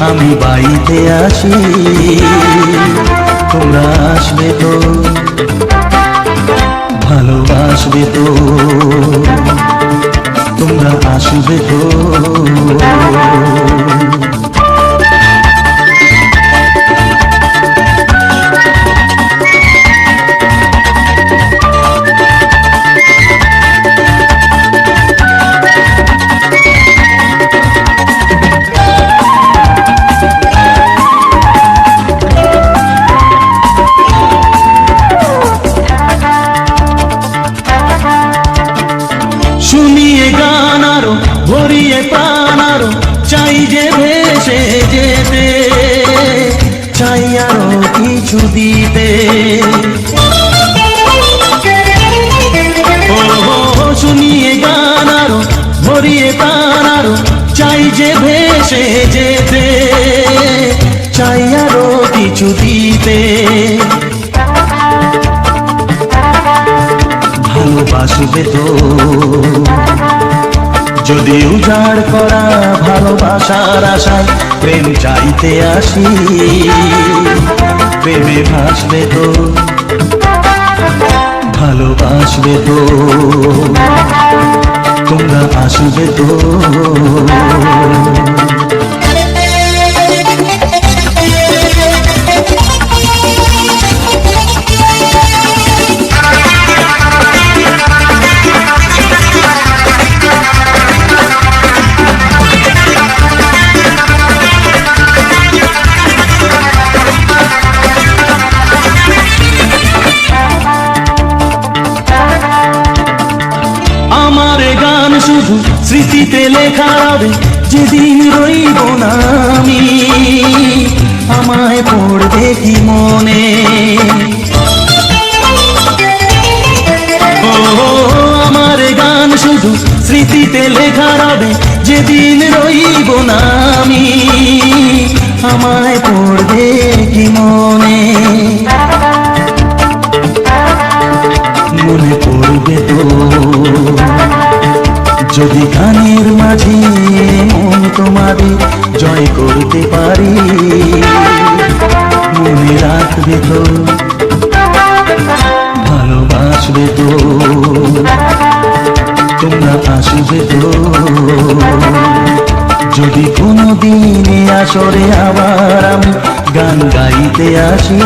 আমি বাড়িতে আসি তোমরা আসবে তো? ভালোবাসবে তো? তোমরা আসবে তো? ভালোবাসবে তো। যদি উজাড় করা ভালোবাসার আশায় প্রেম চাইতে আসি, প্রেমে ভাসবে তো। ভালোবাসবে তো। তোমরা আসবে তো। যেদিন রইব না আমি, আমায় পড়বে কি মনে? আমার গান শুধু স্মৃতিতে লেখা হবে যেদিন রইব না আমি, আমায় পড়বে কি মনে? মনে পড়বে তো, যদি গানের মাঝে জয় করতে পারি। মনে রাখবে তো, ভালোবাসবে তো, তোমরা আসবে তো। যদি কোনো দিনে আসরে আবার আমি গান গাইতে আসি,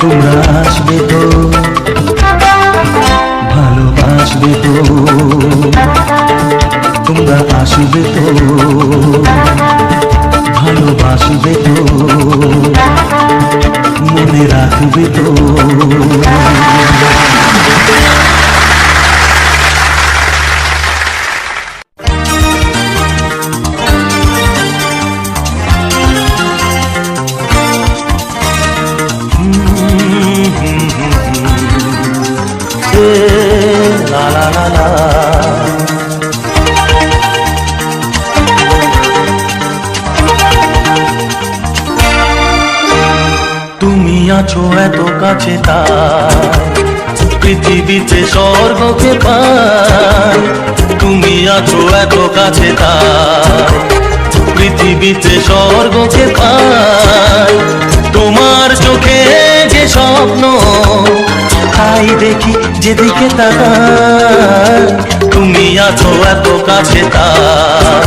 তোমরা আসবে তো, ভালোবাসবে তো। তোমরা আসবে তো? ভালোবাসবে আছো এত কাছে তার। পৃথিবীতে স্বর্গকে পাই তোমার চোখে যে স্বপ্ন, তাই দেখি যেদিকে তাকাই তুমি আছো এত কাছে তাই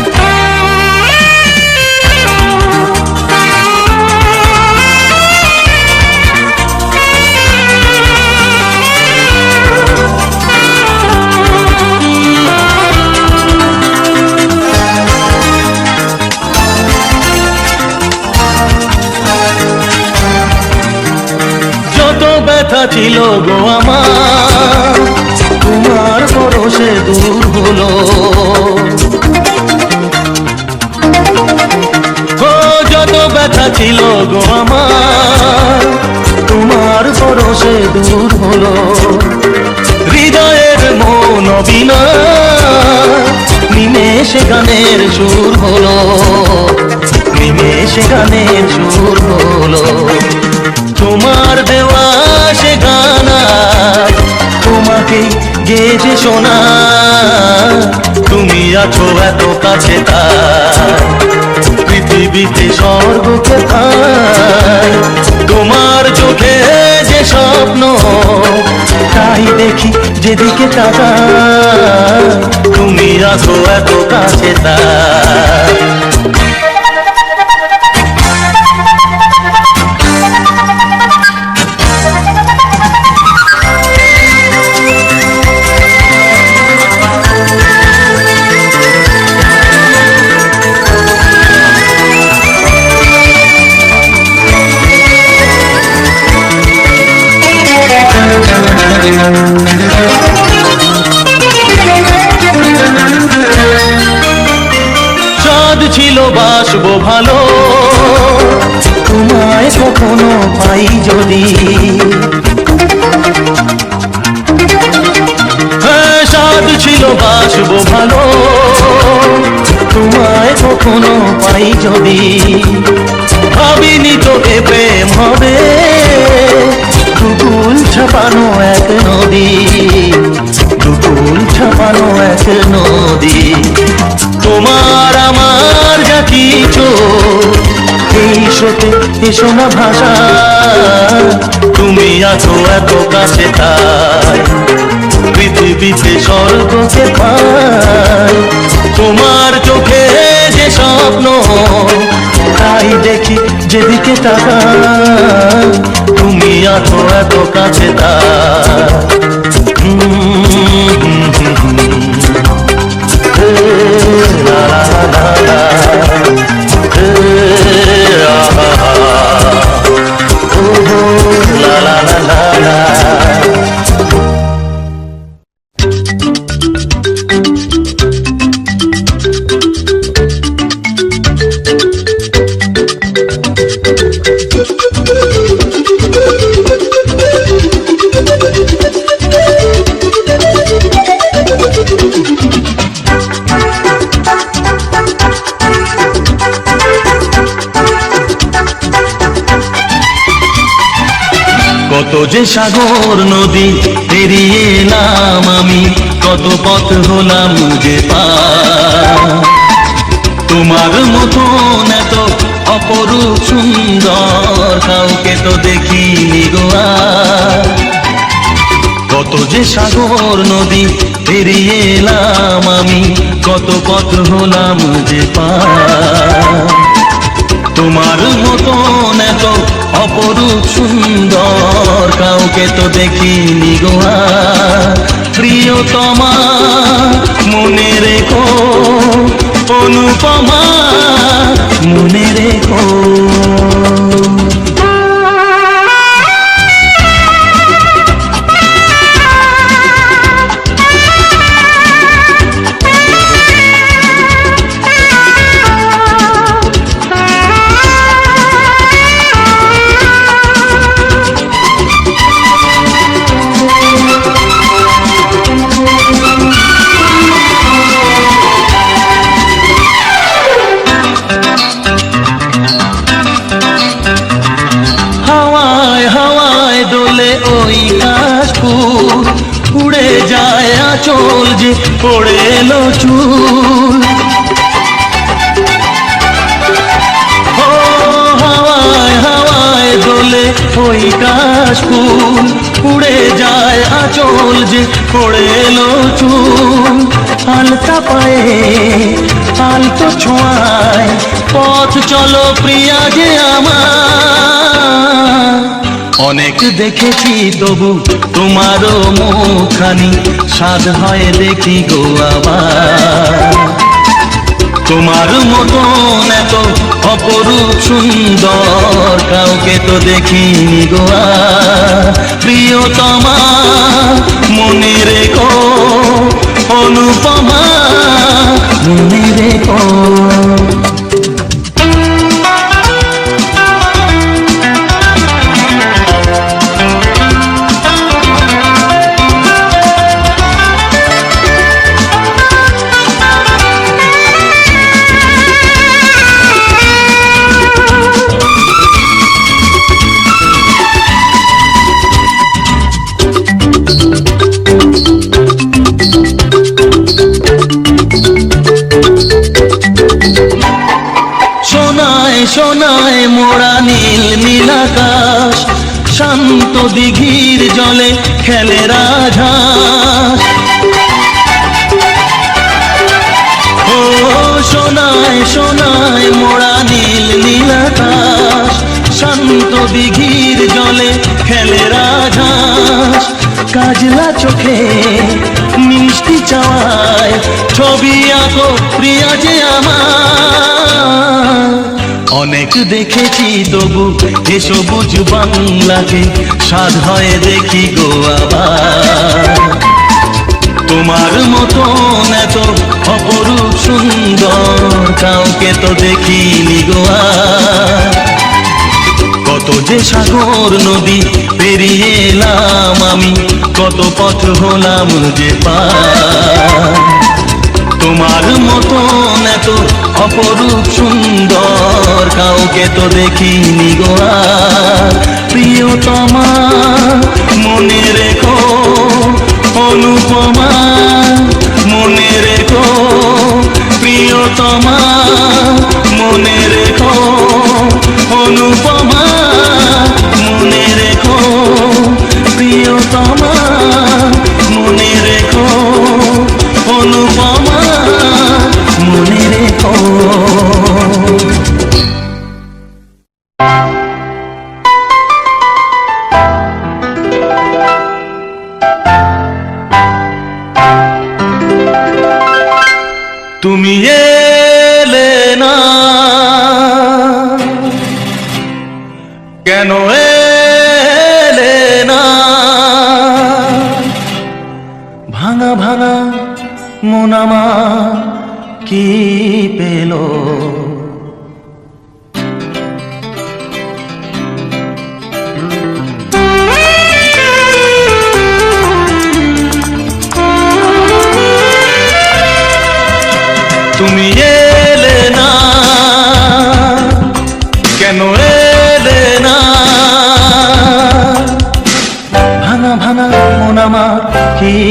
ছিল গো আমার। তোমার পরশে দূর হলো। যত ব্যথা ছিল গো আমার, তোমার পরশে দূর হলো। হৃদয়ের মন বিনা নিমেষে গানের সুর হলো। নিমেষে গানের সুর হলো। তোমার দেওয়া সে গানা, তোমাকে গেজে শোনা তুমি আছো এত কাছে তাই পৃথিবীতে স্বর্গ তোমার চোখে যে স্বপ্ন, তাই দেখি যেদিকে তাকা তুমি আছো এত কাছে তাই এসো ভাষা। তুমি আছো এত কাছে তাই। পৃথিবীতে স্বর্গকে পাই। তোমার চোখে যে স্বপ্ন, তাই দেখি যেদিকে টাকা তুমি আছো এত কাছে তাই। কত যে সাগর নদী পেরিয়ে এলাম আমি, কত পথ হলাম যে তোমার মতন এত অপরূপ সুন্দর, কাউকে তো দেখিনি গোয়ার কত যে সাগর নদী পেরিয়ে এলাম আমি, কত পথ হলাম যে পার। তোমার মতন এত অপরূপ সুন্দর, কাউকে তো দেখিনি গোয়া প্রিয়তমা, মনে রেখো, অনুপমা, মনে রেখো। আঁচল যে পড়ে এলো চুল। হাওয়ায় হাওয়ায় দোলে ওই কাশফুল। উড়ে যায় আঁচল যে পড়ে এলো চুল। আলতা পায়ে আলতো ছোঁয়ায় পথ চলো প্রিয়া যে আমার। অনেক দেখেছি তবু তোমারও মুখানি স্বাদ হয় দেখি গো আবার। তোমার মতন এত অপরূপ সুন্দর, কাউকে তো দেখিনি গোয়া প্রিয়তমা, মনে রেখো, অনুপমা, মনে রেখো। শান্ত দিঘির জলে খেলে রাজহাঁস ও সোনায় সোনায় মোড়া নীল নীলাকাশ শান্ত দিঘির জলে খেলে রাজহাঁস কাজলা চোখে মিষ্টি চাওয়ায় ছবি আঁকো প্রিয়া যে আমার। অনেক দেখেছি, তবু এ সবুজ বাংলাকে সাধ হয়ে দেখি গো আবার। তোমার মতন এত অপরূপ সুন্দর, কাউকে তো দেখিনি গোয়া কত যে সাগর নদী পেরিয়ে এলাম আমি, কত পথ হলাম যে পার। তোমার মতন এত অপরূপ সুন্দর, কাউকে তো দেখিনি গোয়া প্রিয়তমা, মনে রেখো, অনুপমা, মনে রেখো, প্রিয়তমা। ভাঙা ভাঙা মোনামা কি পেল?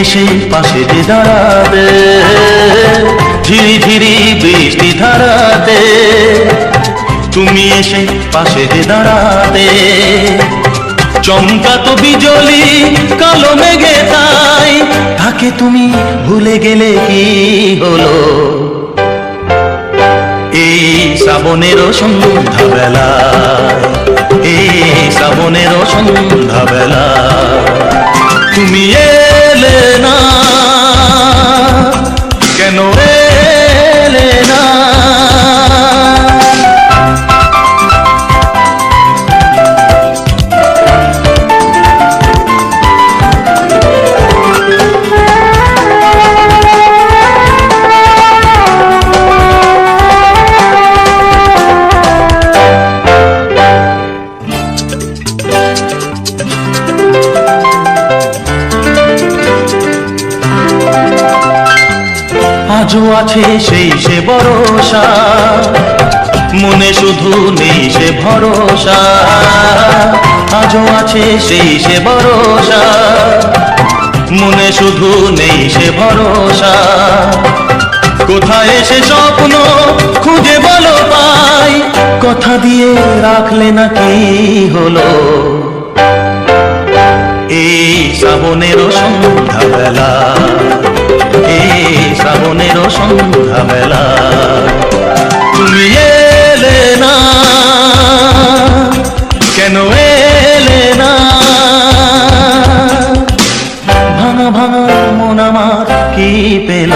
এসে পাশে যে দাঁড়াবে, ঝিরি ঝিরি বৃষ্টি ধারাতে, তুমি এসে পাশে যে দাঁড়াতে। চমকা তো বিজলি, কালো মেঘে তাই, তাকে তুমি ভুলে গেলে কি হলো? এই শ্রাবণের সন্ধ্যা বেলা এই শ্রাবণের সন্ধ্যা বেলা তুমি এলে না আছে সেই সে ভরসা। মনে শুধু নেই সে ভরসা। কোথায় সে স্বপ্ন খুঁজে বলো পাই কথা দিয়ে রাখলে না কি হলো? এই শ্রাবণেরও সন্ধ্যাবেলা, এই শ্রাবণেরও সন্ধ্যাবেলা। কি পেল।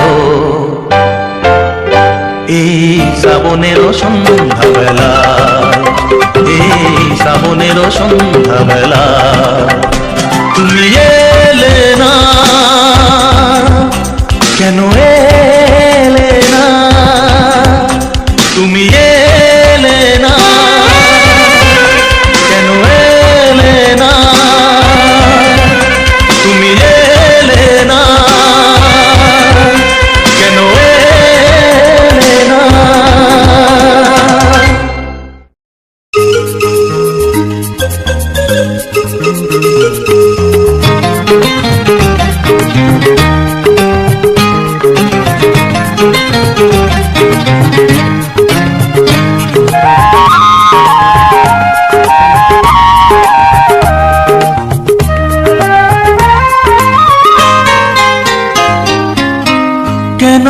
এই শ্রাবণের সন্ধ্যাবেলা এই শ্রাবণের সন্ধ্যাবেলা তুমি এলে না কেন এলে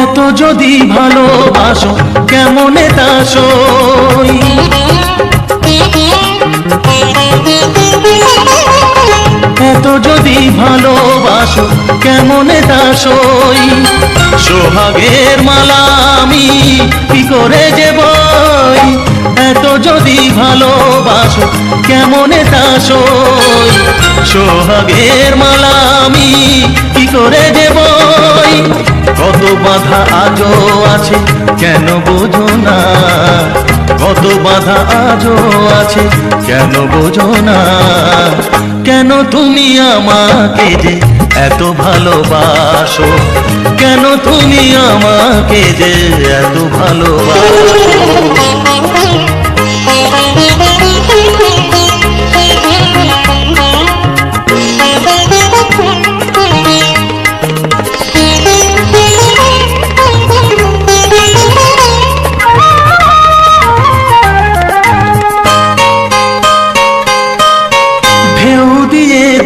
এত যদি ভালোবাসো কেমনে তা সই এত যদি ভালোবাসো, কেমনে তা সই? সোহাগের মালা আমি কি করে যে বই? এত যদি ভালোবাসো, কেমনে তা সই? সোহাগের মালা আমি কি করে যে বই? কত বাধা আজও আছে, কেন বোঝো না? কত বাধা আজও আছে? কেন বোঝো না? কেন তুমি আমাকে যে এত ভালোবাসো? কেন তুমি আমাকে যে এত ভালোবাসো?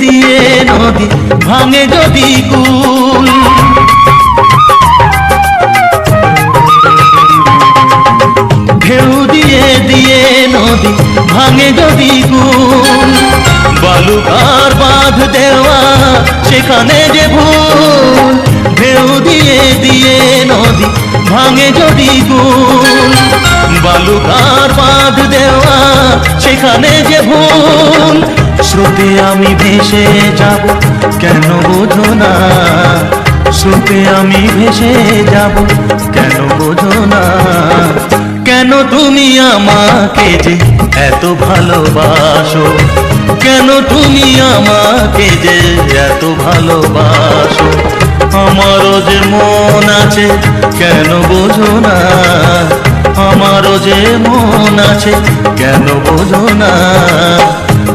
দিয়ে নদী ভাঙে যদি কুল ঢেউ দিয়ে দিয়ে নদী ভাঙে যদি কুল বালুকার বাঁধ দেওয়া সেখানে যে ভুল। ঢেউ দিয়ে দিয়ে নদী ভাঙে যদি কুল বালুকার বাঁধ দেওয়া সেখানে যে ভুল। স্রোতে আমি ভেসে যাব, কেন বোঝো না? স্রোতে আমি ভেসে যাব, কেন বোঝো না? কেন তুমি আমাকে যে এত ভালোবাসো? কেন তুমি আমাকে যে এত ভালোবাসো? আমারও যে মন আছে, কেন বোঝো না? আমারও যে মন আছে, কেন বোঝো না?